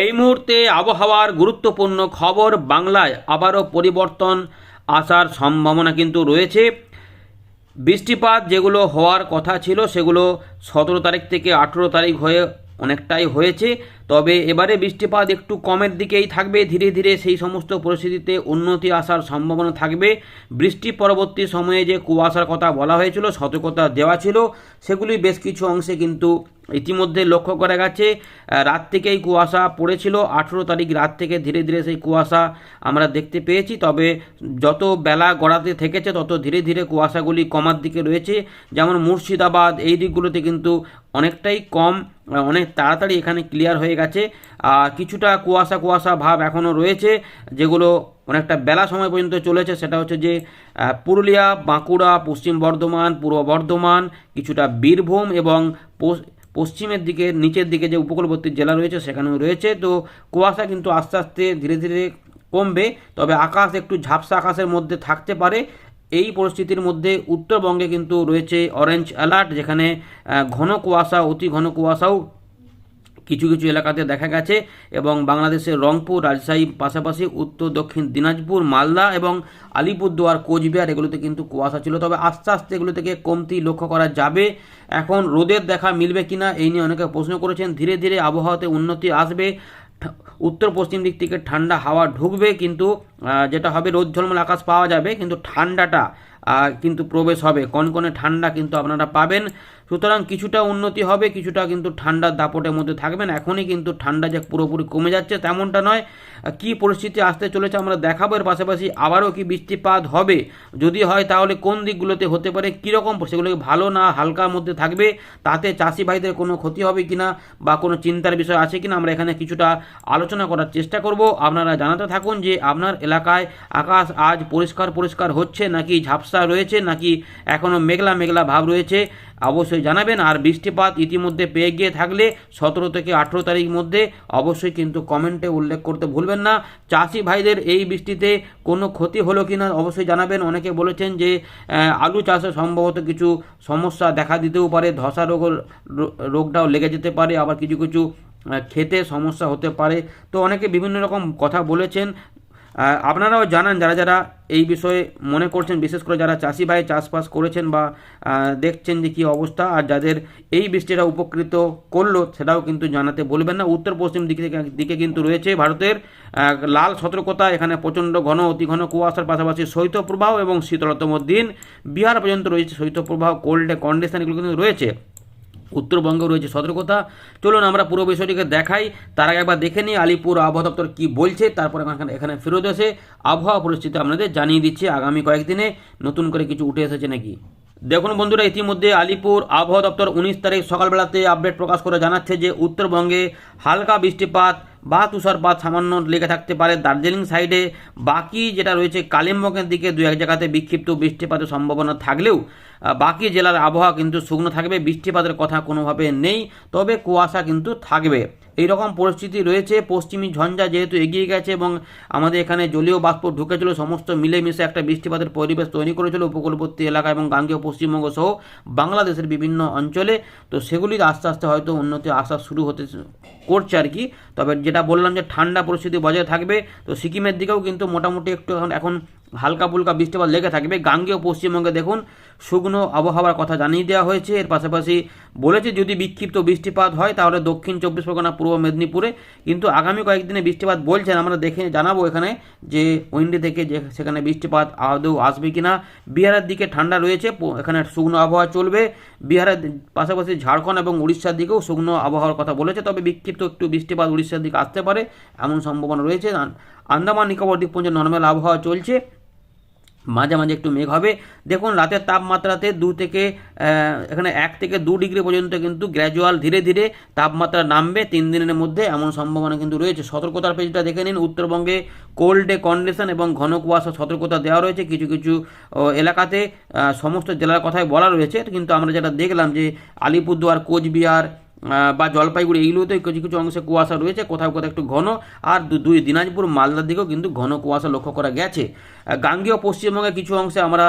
এই মুহূর্তে আবহাওয়ার গুরুত্বপূর্ণ খবর বাংলায় আবারও পরিবর্তন আসার সম্ভাবনা কিন্তু রয়েছে। বৃষ্টিপাত যেগুলো হওয়ার কথা ছিল, সেগুলো সতেরো তারিখ থেকে আঠেরো তারিখ হয়ে অনেকটাই হয়েছে। তবে এবারে বৃষ্টিপাত একটু কমের দিকেই থাকবে। ধীরে ধীরে সেই সমস্ত পরিস্থিতিতে উন্নতি আসার সম্ভাবনা থাকবে। বৃষ্টি পরবর্তী সময়ে যে কুয়াশার কথা বলা হয়েছিল, সতর্কতা দেওয়া ছিল, সেগুলি বেশ কিছু অংশে কিন্তু ইতিমধ্যে লক্ষ্য করা গেছে। রাত থেকেই কুয়াশা পড়েছিল। আঠেরো তারিখ রাত থেকে ধীরে ধীরে সেই কুয়াশা আমরা দেখতে পেয়েছি। তবে যত বেলা গড়াতে থেকেছে, তত ধীরে ধীরে কুয়াশাগুলি কমার দিকে রয়েছে। যেমন মুর্শিদাবাদ, এই দিকগুলোতে কিন্তু অনেকটাই কম। অনেক তাড়াতাড়ি এখানে ক্লিয়ার হয়ে গেছে। আর কিছুটা কুয়াশা কুয়াশা ভাব এখনও রয়েছে, যেগুলো অনেকটা বেলা সময় পর্যন্ত চলেছে। সেটা হচ্ছে যে পুরুলিয়া, বাঁকুড়া, পশ্চিম বর্ধমান, পূর্ব বর্ধমান, কিছুটা বীরভূম এবং পশ্চিমের দিকে, নিচের দিকে যে উপকূলবর্তী জেলা রয়েছে, সেখানেও রয়েছে। তো কুয়াশা কিন্তু আস্তে আস্তে ধীরে ধীরে কমবে, তবে আকাশ একটু ঝাপসা আকাশের মধ্যে থাকতে পারে। এই পরিস্থিতির মধ্যে উত্তরবঙ্গে কিন্তু রয়েছে অরেঞ্জ অ্যালার্ট যেখানে ঘন কুয়াশা, অতি ঘন কুয়াশাও কিছু কিছু এলাকাতে দেখা গেছে এবং বাংলাদেশের রংপুর রাজশাহী পাশাপাশি উত্তর, দক্ষিণ দিনাজপুর, মালদা এবং আলিপুরদুয়ার, কোচবিহার, এগুলোতে কিন্তু কুয়াশা ছিল। তবে আস্তে আস্তে এগুলো থেকে কমতি লক্ষ্য করা যাবে। এখন রোদের দেখা মিলবে কিনা এই নিয়ে অনেকে প্রশ্ন করেছেন। ধীরে ধীরে আবহাওয়াতে উন্নতি আসবে। উত্তর পশ্চিম দিক থেকে ঠান্ডা হাওয়া ঢুকবে, কিন্তু যেটা হবে রোদ ঝলমল আকাশ পাওয়া যাবে, কিন্তু ঠান্ডাটা কিন্তু প্রবেশ হবে। কনকনে ঠান্ডা কিন্তু আপনারা পাবেন। সুতরাং কিছুটা উন্নতি হবে, কিছুটা কিন্তু ঠান্ডার দাপটের মধ্যে থাকবেন। এখনই কিন্তু ঠান্ডা যে পুরোপুরি কমে যাচ্ছে তেমনটা নয়। কি পরিস্থিতি আসতে চলেছে আমরা দেখাবো। এর পাশাপাশি আবারও কি বৃষ্টিপাত হবে? যদি হয় তাহলে কোন দিকগুলোতে হতে পারে? কীরকম সেগুলোকে ভালো না হালকার মধ্যে থাকবে? তাতে চাষি ভাইদের কোনো ক্ষতি হবে কি না বা কোনো চিন্তার বিষয় আছে কি না আমরা এখানে কিছুটা আলোচনা করার চেষ্টা করব। আপনারা জানাতে থাকুন যে আপনার এলাকায় আকাশ আজ পরিষ্কার পরিষ্কার হচ্ছে নাকি ঝাপসা রয়েছে নাকি এখনও মেঘলা মেঘলা ভাব রয়েছে? অবশ্যই জানাবেন, আর বৃষ্টিপাত ইতিমধ্যে পেয়ে গিয়ে থাকলে সতেরো থেকে আঠেরো তারিখ মধ্যে অবশ্যই কিন্তু কমেন্টে উল্লেখ করতে ভুলবেন না। চাষি ভাইদের এই বৃষ্টিতে কোনো ক্ষতি হলো কি না অবশ্যই জানাবেন। অনেকে বলেছেন যে আলু চাষে সম্ভবত কিছু সমস্যা দেখা দিতেও পারে, ধসা রোগ রোগটাও লেগে যেতে পারে, আবার কিছু কিছু খেতে সমস্যা হতে পারে। তো অনেকে বিভিন্ন রকম কথা বলেছেন আপনারাও জানান যারা যারা এই বিষয়ে মনে করছেন, বিশেষ করে যারা চাষি ভাই চাষবাস করেছেন বা দেখছেন যে কী অবস্থা আর যাদের এই বৃষ্টিটা উপকৃত করল সেটাও কিন্তু জানাতে বলবেন না। উত্তর পশ্চিম দিক থেকে দিকে কিন্তু রয়েছে ভারতের লাল সতর্কতা। এখানে প্রচণ্ড ঘন, অতি ঘন কুয়াশার পাশাপাশি শৈত্যপ্রবাহ এবং শীতলতম দিন। বিহার পর্যন্ত রয়েছে শৈত্যপ্রবাহ, কোল্ড কন্ডিশন এগুলো কিন্তু রয়েছে। উত্তরবঙ্গেও রয়েছে সতর্কতা। চলুন আমরা পুরো বিষয়টিকে দেখাই। তার আগে একবার দেখে নিই আলিপুর আবহাওয়া দপ্তর কী বলছে, তারপরে এখানে ফেরত এসে আবহাওয়া পরিস্থিতি আপনাদের জানিয়ে দিচ্ছে আগামী কয়েকদিনে। নতুন করে কিছু উঠে এসেছে নাকি? দেখুন বন্ধুরা, ইতিমধ্যে আলিপুর আবহাওয়া দপ্তর উনিশ তারিখ সকালবেলাতে আপডেট প্রকাশ করে জানাচ্ছে যে উত্তরবঙ্গে হালকা বৃষ্টিপাত বা তুষারপাত সামান্য লেগে থাকতে পারে। দার্জিলিং সাইডে বাকি যেটা রয়েছে কালিম্পংয়ের দিকে দু এক জায়গাতে বিক্ষিপ্ত বৃষ্টিপাতের সম্ভাবনা থাকলেও বাকি জেলার আবহাওয়া কিন্তু শুকনো থাকবে, বৃষ্টিপাতের কথা কোনোভাবে নেই, তবে কুয়াশা কিন্তু থাকবে। এই রকম পরিস্থিতি রয়েছে, পশ্চিমী ঝঞ্ঝা যেহেতু এগিয়ে গেছে এবং আমাদের এখানে জলীয় বাষ্প ঢুকেছিল, সমস্ত মিলেমিশে একটা বৃষ্টিপাতের পরিবেশ তৈরি করেছিল উপকূলবর্তী এলাকা এবং গাঙ্গেয় পশ্চিমবঙ্গ সহ বাংলাদেশের বিভিন্ন অঞ্চলে। তো সেগুলি আস্তে আস্তে হয়তো উন্নতি আসা শুরু হতে করছে আর কি। তবে যেটা বললাম যে ঠান্ডা পরিস্থিতি বজায় থাকবে, তো সিকিমের দিকেও কিন্তু মোটামুটি একটু এখন এখন হালকা ফুলকা বৃষ্টিপাত লেগে থাকবে। গাঙ্গেয় পশ্চিমবঙ্গে দেখুন, শুকনো আবহাওয়ার কথা জানিয়ে দেওয়া হয়েছে। এর পাশাপাশি বলেছে, যদি বিক্ষিপ্ত বৃষ্টিপাত হয়, তাহলে দক্ষিণ চব্বিশ পরগনা, পূর্ব মেদিনীপুরে। কিন্তু আগামী কয়েকদিনে বৃষ্টিপাত বলছেন, আমরা দেখে জানাব এখানে যে উইন্ডি থেকে যে সেখানে বৃষ্টিপাত আদৌ আসবে কি না বিহারের দিকে ঠান্ডা রয়েছে এখানে শুকনো আবহাওয়া চলবে। বিহারের পাশাপাশি ঝাড়খণ্ড এবং উড়িষ্যার দিকেও শুকনো আবহাওয়ার কথা বলেছে, তবে বিক্ষিপ্ত একটু বৃষ্টিপাত উড়িষ্যার দিকে আসতে পারে, এমন সম্ভাবনা রয়েছে। আন্দামান, নিকোবর দ্বীপপুঞ্জে নর্মাল আবহাওয়া চলছে। মাঝে মাঝে একটু মেঘ হবে। দেখুন, রাতের তাপমাত্রাতে দু থেকে এখানে এক থেকে দু ডিগ্রি পর্যন্ত কিন্তু গ্র্যাজুয়াল ধীরে ধীরে তাপমাত্রা নামবে। তিন দিনের মধ্যে এমন সম্ভাবনা কিন্তু রয়েছে। সতর্কতার পেজটা দেখে নিন। উত্তরবঙ্গে কোল্ড ডে কন্ডিশন এবং ঘন কুয়াশা সতর্কতা দেওয়া রয়েছে কিছু কিছু এলাকাতে। সমস্ত জেলার কথাই বলা রয়েছে। কিন্তু আমরা যেটা দেখলাম যে আলিপুরদুয়ার, কোচবিহার বা জলপাইগুড়ি, এইগুলোতে কিছু কিছু অংশে কুয়াশা রয়েছে, কোথাও কোথাও একটু ঘন। আর দুই দিনাজপুর, মালদার দিকেও কিন্তু ঘন কুয়াশা লক্ষ্য করা গেছে। গাঙ্গেয় পশ্চিমবঙ্গে কিছু অংশে আমরা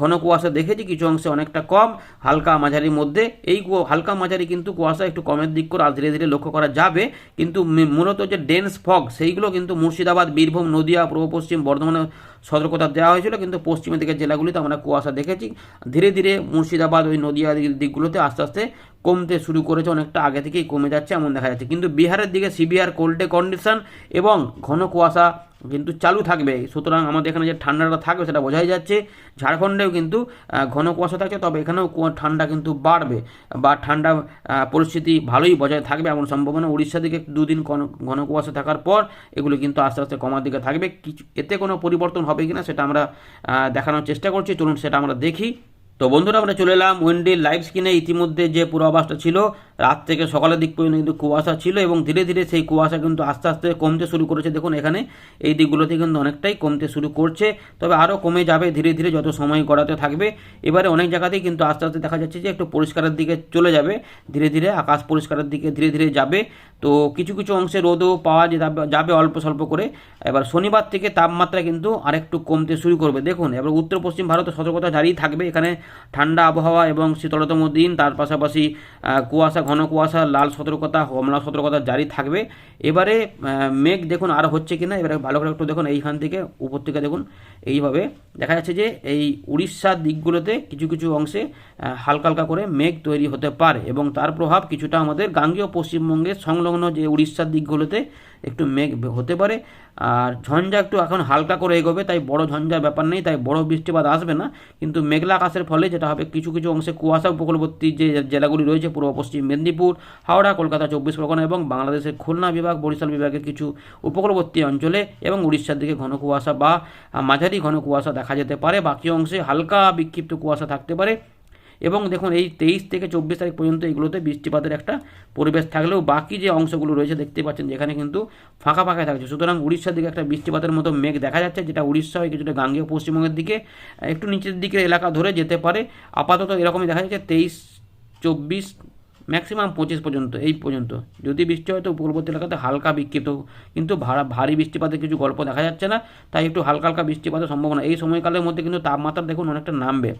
ঘন কুয়াশা দেখেছি, কিছু অংশে অনেকটা কম, হালকা মাঝারির মধ্যে। এই হালকা মাঝারি কিন্তু কুয়াশা একটু কমের দিক করে ধীরে ধীরে লক্ষ্য করা যাবে। কিন্তু মূলত যে ডেন্স ফগ সেইগুলো কিন্তু মুর্শিদাবাদ, বীরভূম, নদিয়া, পূর্ব পশ্চিম, বর্ধমানে সতর্কতা দেওয়া হয়েছিল। কিন্তু পশ্চিমের দিকের জেলাগুলিতে আমরা কুয়াশা দেখেছি। ধীরে ধীরে মুর্শিদাবাদ, ওই নদিয়া দিকগুলোতে আস্তে আস্তে কমতে শুরু করেছে, অনেকটা আগে থেকেই কমে যাচ্ছে এমন দেখা যাচ্ছে। কিন্তু বিহারের দিকে সিভিয়ার কোল্ডে কন্ডিশন এবং ঘন কুয়াশা কিন্তু চালু থাকবে। সুতরাং আমাদের এখানে যে ঠান্ডাটা থাকবে সেটা বোঝাই যাচ্ছে। ঝাড়খণ্ডেও কিন্তু ঘন কুয়াশা থাকছে, তবে এখানেও ঠান্ডা কিন্তু বাড়বে বা ঠান্ডা পরিস্থিতি ভালোই বজায় থাকবে এমন সম্ভাবনা। উড়িষ্যার দিকে দুদিন ঘন কুয়াশা থাকার পর এগুলো কিন্তু আস্তে আস্তে কমার দিকে থাকবে। কিছু, এতে কোনো পরিবর্তন হবে কি না সেটা আমরা দেখানোর চেষ্টা করছি। চলুন সেটা আমরা দেখি। তো বন্ধুরা আমরা চলে এলাম উইন্ডির লাইভ স্ক্রিনে ইতিমধ্যে যে পূর্বাভাসটা ছিল রাত থেকে সকালের দিক পর্যন্ত কিন্তু কুয়াশা ছিল এবং ধীরে ধীরে সেই কুয়াশা কিন্তু আস্তে আস্তে কমতে শুরু করেছে। দেখুন, এখানে এই দিকগুলোতে কিন্তু অনেকটাই কমতে শুরু করছে। তবে আরও কমে যাবে, ধীরে ধীরে যত সময় গড়াতে থাকবে। এবারে অনেক জায়গাতেই কিন্তু আস্তে আস্তে দেখা যাচ্ছে যে একটু পরিষ্কারের দিকে চলে যাবে। ধীরে ধীরে আকাশ পরিষ্কারের দিকে ধীরে ধীরে যাবে। তো কিছু কিছু অংশে রোদও পাওয়া যাবে অল্প স্বল্প করে। এবার শনিবার থেকে তাপমাত্রা কিন্তু আরেকটু কমতে শুরু করবে। দেখুন, এবার উত্তর, পশ্চিম ভারতে সতর্কতা জারি থাকবে। এখানে ঠান্ডা আবহাওয়া এবং শীতলতম দিন, তার পাশাপাশি কুয়াশা ঘন কুয়াশা, লাল সতর্কতা, কমলা সতর্কতা জারি থাকবে। এবারে মেঘ দেখুন আর হচ্ছে কি না এবারে ভালো করে একটু দেখুন এইখান থেকে উপর থেকে দেখুন। এইভাবে দেখা যাচ্ছে যে এই উড়িষ্যার দিকগুলোতে কিছু কিছু অংশে হালকা হালকা করে মেঘ তৈরি হতে পারে এবং তার প্রভাব কিছুটা আমাদের গাঙ্গীয় পশ্চিমবঙ্গের সংলগ্ন যে উড়িষ্যার দিকগুলোতে একটু মেঘ হতে পারে। আর ঝঞ্ঝা একটু এখন হালকা করে এগোবে, তাই বড় ঝঞ্ঝার ব্যাপার নেই, তাই বড় বৃষ্টিপাত আসবে না। কিন্তু মেঘলা আকাশের ফলে যেটা হবে, কিছু কিছু অংশে কুয়াশা উপকূলবর্তী যে জেলাগুলি রয়েছে, পূর্ব, পশ্চিম মেদিনীপুর, হাওড়া, কলকাতা, চব্বিশ পরগনা এবং বাংলাদেশের খুলনা বিভাগ, বরিশাল বিভাগের কিছু উপকূলবর্তী অঞ্চলে এবং উড়িষ্যার দিকে ঘন কুয়াশা বা মাঝারি ঘন কুয়াশা দেখা যেতে পারে। বাকি অংশে হালকা বিক্ষিপ্ত কুয়াশা থাকতে পারে। এবং দেখুন এই তেইশ থেকে চব্বিশ তারিখ পর্যন্ত এগুলোতে বৃষ্টিপাতের একটা পরিবেশ থাকলেও বাকি যে অংশগুলো রয়েছে দেখতে পাচ্ছেন যেখানে কিন্তু ফাঁকা ফাঁকা থাকছে। সুতরাং উড়িষ্যার দিকে একটা বৃষ্টিপাতের মতো মেঘ দেখা যাচ্ছে, যেটা উড়িষ্যা হয়ে কিছুটা গাঙ্গেয় পশ্চিমবঙ্গের দিকে একটু নিচের দিকের এলাকা ধরে যেতে পারে। আপাতত এরকমই দেখা যাচ্ছে তেইশ, চব্বিশ, ম্যাক্সিমাম পঁচিশ পর্যন্ত, এই পর্যন্ত। যদি বৃষ্টি হয় তো পূর্ববর্তী এলাকাতে হালকা বিক্ষিপ্ত, কিন্তু ভারী বৃষ্টিপাতের কিছু গল্প দেখা যাচ্ছে না, তাই একটু হালকা হালকা বৃষ্টিপাতের সম্ভাবনা। এই সময়কালের মধ্যে কিন্তু তাপমাত্রা দেখুন অনেকটা নামবে।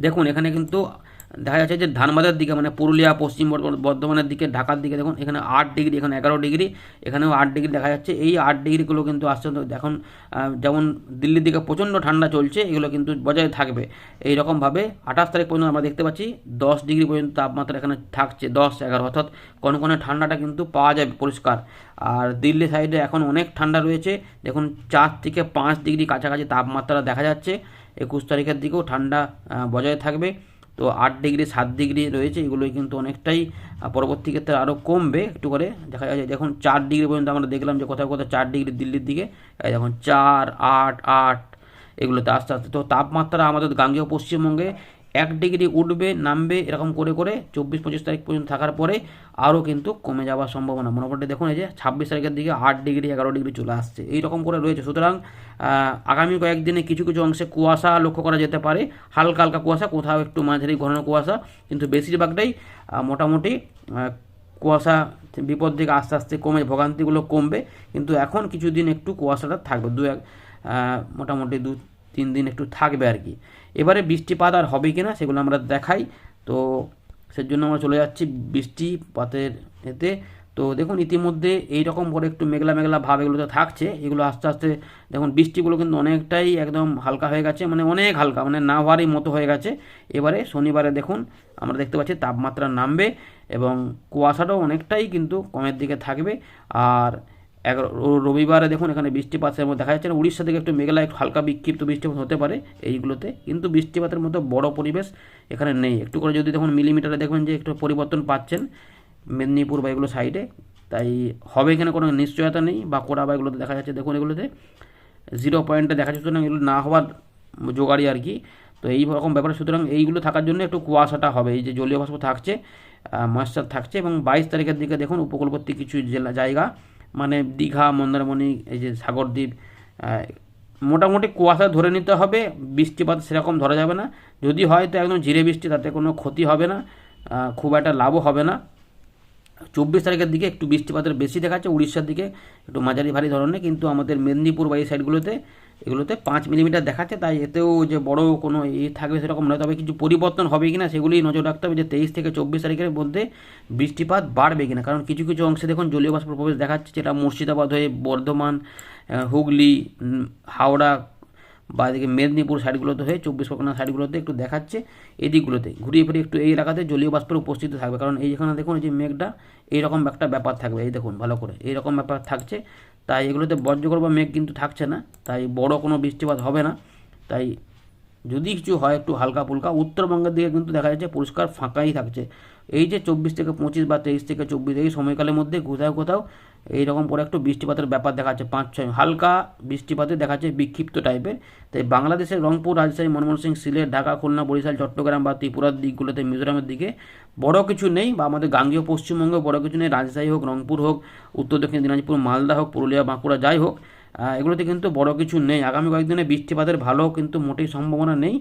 দেখুন, এখানে কিন্তু দেখা যাচ্ছে যে ধানবাদের দিকে মানে পুরুলিয়া, পশ্চিম বর্ধ- বর্ধমানের দিকে, ঢাকার দিকে, দেখুন, এখানে আট ডিগ্রি, এখানে এগারো ডিগ্রি, এখানেও আট ডিগ্রি দেখা যাচ্ছে। এই আট ডিগ্রিগুলো কিন্তু আসছে এখন যেমন দিল্লির দিকে প্রচণ্ড ঠান্ডা চলছে, এগুলো কিন্তু বজায় থাকবে। এই রকমভাবে আঠাশ তারিখ পর্যন্ত আমরা দেখতে পাচ্ছি, দশ ডিগ্রি পর্যন্ত তাপমাত্রা এখানে থাকছে, দশ এগারো, অর্থাৎ কনকনে ঠান্ডাটা কিন্তু পাওয়া যাবে পরিষ্কার। আর দিল্লি সাইডে এখন অনেক ঠান্ডা রয়েছে, দেখুন, চার থেকে পাঁচ ডিগ্রি কাছাকাছি তাপমাত্রা দেখা যাচ্ছে। একুশ তারিখের দিকেও ঠান্ডা বজায় থাকবে। তো আট ডিগ্রি, সাত ডিগ্রি রয়েছে, এগুলোই কিন্তু অনেকটাই পরবর্তী ক্ষেত্রে আরও কমবে একটু করে। দেখা যায় যখন চার ডিগ্রি পর্যন্ত আমরা দেখলাম যে কোথাও কোথাও চার ডিগ্রি দিল্লির দিকে যখন চার, আট আট, এগুলোতে আস্তে আস্তে। তো তাপমাত্রা আমাদের গাঙ্গেয় পশ্চিমবঙ্গে এক ডিগ্রি উঠবে, নামবে, এরকম করে করে চব্বিশ পঁচিশ তারিখ পর্যন্ত থাকার পরে আরও কিন্তু কমে যাওয়ার সম্ভাবনা। মোটামুটি দেখুন এই যে ছাব্বিশ তারিখের দিকে আট ডিগ্রি, এগারো ডিগ্রি চলে আসছে। এই রকম করে রয়েছে। সুতরাং আগামী কয়েকদিনে কিছু কিছু অংশে কুয়াশা লক্ষ্য করা যেতে পারে। হালকা হালকা কুয়াশা, কোথাও একটু মাঝারি ঘন কুয়াশা, কিন্তু বেশিরভাগটাই মোটামুটি কুয়াশা বিপদ থেকে আস্তে আস্তে কমে, ভোগান্তিগুলো কমবে। কিন্তু এখন কিছুদিন একটু কুয়াশাটা থাকবে। দু এক মোটামুটি দু তিন দিন একটু থাকবে আর কি। এবারে বৃষ্টিপাত আর হবে কিনা সেগুলো আমরা দেখাই। তো সেজন্য আমরা চলে যাচ্ছি বৃষ্টিপাতের এতে। তো দেখুন, ইতিমধ্যে এই রকম করে একটু মেঘলা মেঘলা ভাব এগুলোতে থাকছে। এগুলো আস্তে আস্তে দেখুন, বৃষ্টিগুলো কিন্তু অনেকটাই একদম হালকা হয়ে গেছে মানে অনেক হালকা মানে না হওয়ারই মতো হয়ে গেছে। এবারে শনিবারে দেখুন, আমরা দেখতে পাচ্ছি তাপমাত্রা নামবে এবং কুয়াশাটাও অনেকটাই কিন্তু কমের দিকে থাকবে। আর এগারো রবিবারে দেখুন এখানে বৃষ্টিপাতের মধ্যে দেখা যাচ্ছে না, উড়িষ্যা থেকে একটু মেঘলা একটু হালকা বিক্ষিপ্ত বৃষ্টিপাত হতে পারে এইগুলোতে, কিন্তু বৃষ্টিপাতের মতো বড় পরিবেশ এখানে নেই। একটু করে যদি দেখুন মিলিমিটারে দেখবেন যে একটু পরিবর্তন পাচ্ছেন মেদিনীপুর বা এগুলো সাইডে তাই হবে এখানে কোনো নিশ্চয়তা নেই বা কোড়া বা এগুলোতে দেখা যাচ্ছে, দেখুন এগুলোতে জিরো পয়েন্টে দেখা যাচ্ছে, সুতরাং এগুলো না হওয়ার জোগাড়ি আর কি। তো এই রকম ব্যাপারে, সুতরাং এইগুলো থাকার জন্য একটু কুয়াশাটা হবে, এই যে জলীয় বাষ্প থাকছে ময়েশ্চার থাকছে এবং বাইশ তারিখের দিকে দেখুন উপকূলবর্তী কিছু জেলা, জায়গা মানে দীঘা, মন্দারমণি, এই যে সাগরদ্বীপ মোটামুটি কুয়াশা ধরে নিতে হবে, বৃষ্টিপাত সেরকম ধরা যাবে না। যদি হয় তো একদম জিরে বৃষ্টি, তাতে কোনো ক্ষতি হবে না খুব একটা লাভও হবে না। চব্বিশ তারিখের দিকে একটু বৃষ্টিপাতের বেশি দেখাচ্ছে, উড়িষ্যার দিকে একটু মাঝারি ভারী ধরনের, কিন্তু আমাদের মেদিনীপুর বা এই সাইডগুলোতে এগুলোতে পাঁচ মিলিমিটার দেখাচ্ছে, তাই এতেও যে বড় কোনো ই থাকবে সেরকম নয়। তবে কিছু পরিবর্তন হবে কি না সেগুলি নজর রাখতে হবে যে তেইশ থেকে চব্বিশ তারিখের মধ্যে বৃষ্টিপাত বাড়বে কিনা। কারণ কিছু কিছু অংশে দেখুন জলীয় বাষ্প প্রবেশ দেখাচ্ছে, যেটা মুর্শিদাবাদ হয়ে বর্ধমান হুগলি হাওড়া বা এদিকে মেদিনীপুর সাইডগুলোতে হয়ে চব্বিশ পরগনা সাইডগুলোতে একটু দেখাচ্ছে এই দিকগুলোতে ঘুরিয়ে ফিরিয়ে একটু এই এলাকাতে জলীয় বাষ্পের উপস্থিতি থাকবে। কারণ এই যেখানে দেখুন এই যে মেঘটা, এইরকম একটা ব্যাপার থাকবে। এই দেখুন ভালো করে, এইরকম ব্যাপার থাকছে। তাই এগুলোতে বজ্রগর্ভ মেঘ কিন্তু থাকছে না, তাই বড় কোনো বৃষ্টিপাত হবে না। তাই যদি কিছু হয় একটু হালকা ফুলকা, উত্তরবঙ্গের দিকে কিন্তু দেখা যাচ্ছে পরিষ্কার ফাঁকাই থাকছে। এই যে চব্বিশ থেকে পঁচিশ বা তেইশ থেকে চব্বিশ এই সময়কালের মধ্যে কোথাও কোথাও এইরকম করে একটু বৃষ্টিপাতের ব্যাপার দেখাচ্ছে, পাঁচ ছয় হালকা বৃষ্টিপাতে দেখাচ্ছে বিক্ষিপ্ত টাইপের। তাই বাংলাদেশের রংপুর রাজশাহী ময়মনসিংহ সিলেট, ঢাকা, খুলনা, বরিশাল, চট্টগ্রাম বা ত্রিপুরার দিকগুলোতে মিজোরামের দিকে বড় কিছু নেই বা আমাদের গাঙ্গীয় পশ্চিমবঙ্গে বড় কিছু নেই। রাজশাহী হোক, রংপুর হোক, উত্তর দক্ষিণ দিনাজপুর, মালদা হোক, পুরুলিয়া, বাঁকুড়া, যাই হোক এগুলোতে কিন্তু বড় কিছু নেই। আগামী কয়েকদিনে বৃষ্টিপাতের ভালো কিন্তু মোটেই সম্ভাবনা নেই।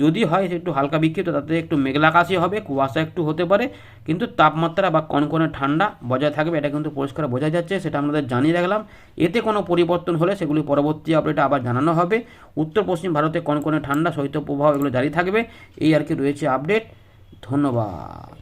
যদি হয় একটু হালকা বিক্ষিপ্ত, তাতে একটু মেঘলাকাশি হবে, কুয়াশা একটু হতে পারে, কিন্তু তাপমাত্রা বা কনকনে ঠান্ডা বজায় থাকবে, এটা কিন্তু পরিষ্কার বোঝা যাচ্ছে, সেটা আমাদের জানিয়ে রাখলাম। এতে কোনো পরিবর্তন হলে সেগুলি পরবর্তী আপডেটে আবার জানানো হবে। উত্তর পশ্চিম ভারতে কনকনে ঠান্ডা, শৈত্যপ্রবাহ এগুলো জারি থাকবে, এই আর কি রয়েছে আপডেট ধন্যবাদ।